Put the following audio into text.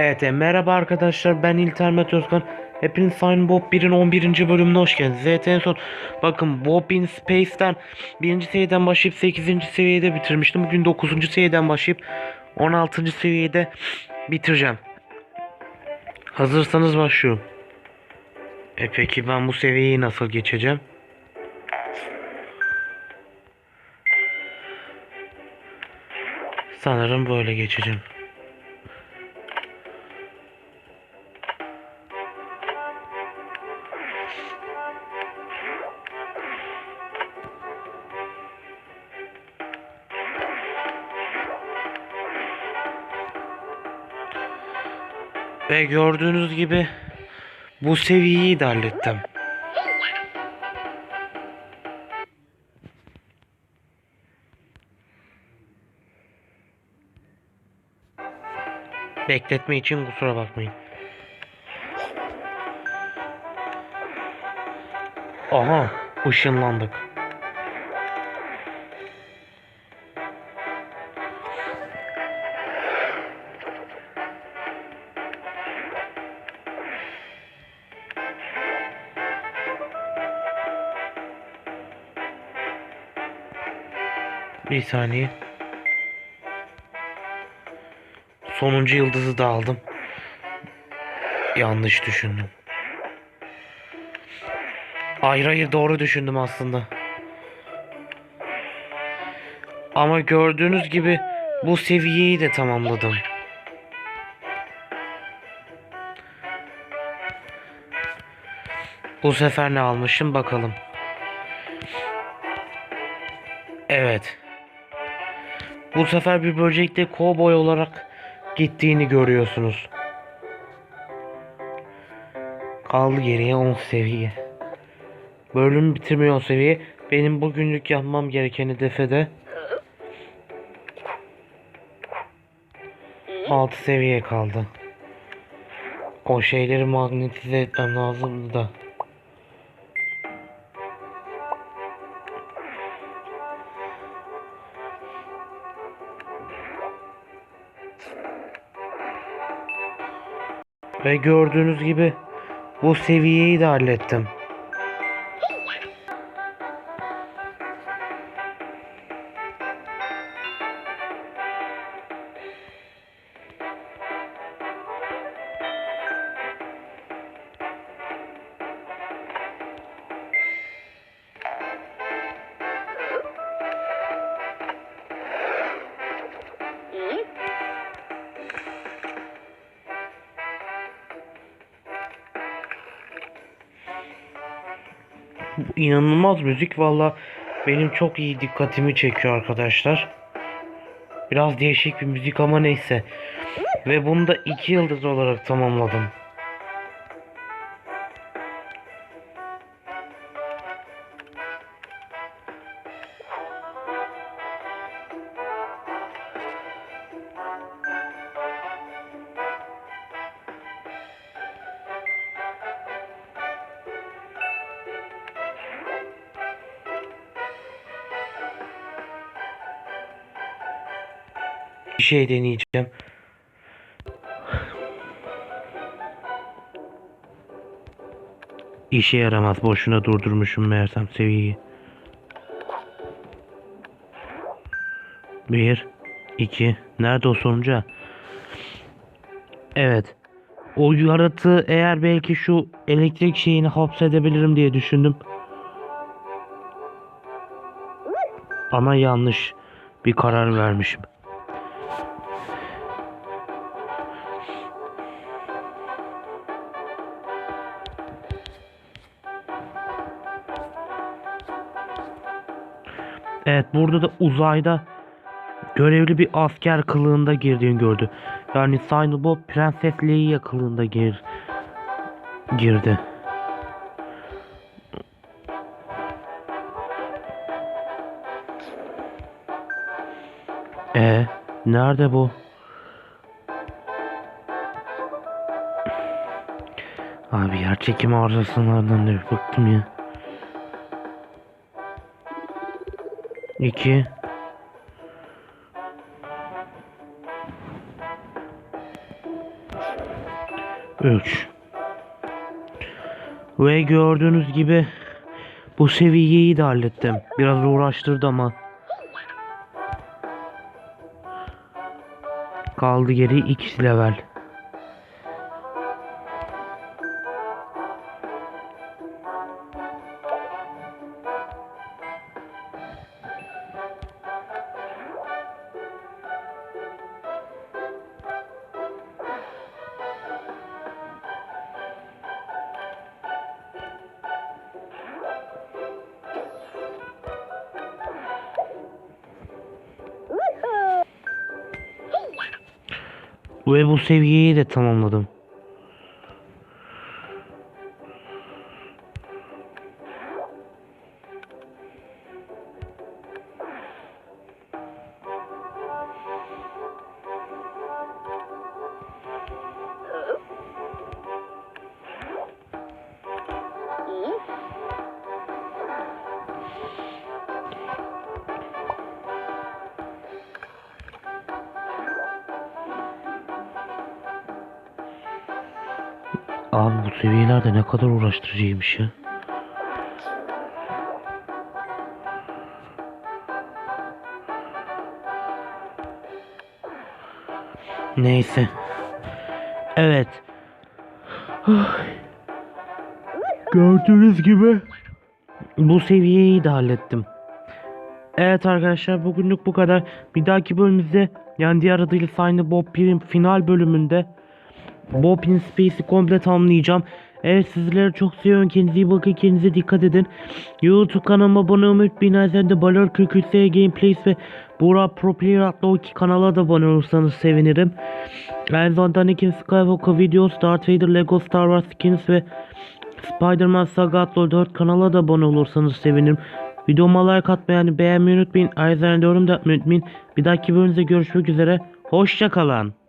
Evet, e, merhaba arkadaşlar ben İltermet Özkan. Hepiniz Sign Bob 1'in 11. bölümüne hoş geldiniz. Evet en son bakın Bob in Space'ten 1. seviyeden başlayıp 8. seviyede bitirmiştim. Bugün 9. seviyeden başlayıp 16. seviyede bitireceğim. Hazırsanız başlıyorum. E peki ben bu seviyeyi nasıl geçeceğim? Sanırım böyle geçeceğim. Ve gördüğünüz gibi bu seviyeyi de hallettim. Bekletme için kusura bakmayın. Aha, ışınlandık. Bir saniye. Sonuncu yıldızı da aldım. Yanlış düşündüm. Hayır hayır doğru düşündüm aslında. Ama gördüğünüz gibi bu seviyeyi de tamamladım. Bu sefer ne almışım bakalım. Evet. Bu sefer bir böcekte kovboy olarak gittiğini görüyorsunuz. Kaldı geriye 10 seviye. Bölüm bitirmiyor 10 seviye. Benim bugünlük yapmam gereken hedefe de 6 seviye kaldı. O şeyleri magnetize etmem lazımdı da. Ve gördüğünüz gibi bu seviyeyi de hallettim. İnanılmaz müzik valla benim çok iyi dikkatimi çekiyor arkadaşlar. Biraz değişik bir müzik ama neyse. Ve bunu da iki yıldız olarak tamamladım. Bir şey deneyeceğim. İşe yaramaz. Boşuna durdurmuşum meğersem seviyeyi. Bir, iki. Nerede o sonuncu? Evet. O yaratığı eğer belki şu elektrik şeyini hapsedebilirim diye düşündüm. Ama yanlış bir karar vermişim. Evet burada da uzayda görevli bir asker kılığında girdiğini gördü. Yani Sainobo Prenses Leia kılığında gir girdi. E nerede bu? Abi yer çekimi arızasından da bıktım ya. 2 Hı? 3 Ve gördüğünüz gibi bu seviyeyi de hallettim. Biraz uğraştırdı ama. Kaldı geri X level. Ve bu seviyeyi de tamamladım. Abi bu seviyelerde ne kadar uğraştırıcıymış ya. Neyse. Evet. Gördüğünüz gibi bu seviyeyi de hallettim. Evet arkadaşlar bugünlük bu kadar. Bir dahaki bölümümüzde yani diğer adıyla Sign Bob 1'in final bölümünde Bob in Space'i komple tamamlayacağım. Evet sizleri çok seviyorum. Kendinize iyi bakın. Kendinize dikkat edin. YouTube kanalıma abone olmayı unutmayın. De Balor 43 Gameplays ve Burak Pro Player adlı o iki kanala da abone olursanız sevinirim. Aynı zamanda Anakin Skywalker videosu, Darth Vader, Lego Star Wars skins ve Spider-Man Saga adlı o 4 kanala da abone olursanız sevinirim. Videoma like atmayı yani beğenmeyi unutmayın. Ayrıca yorum da unutmayın. Bir dahaki bölümde görüşmek üzere. Hoşçakalın.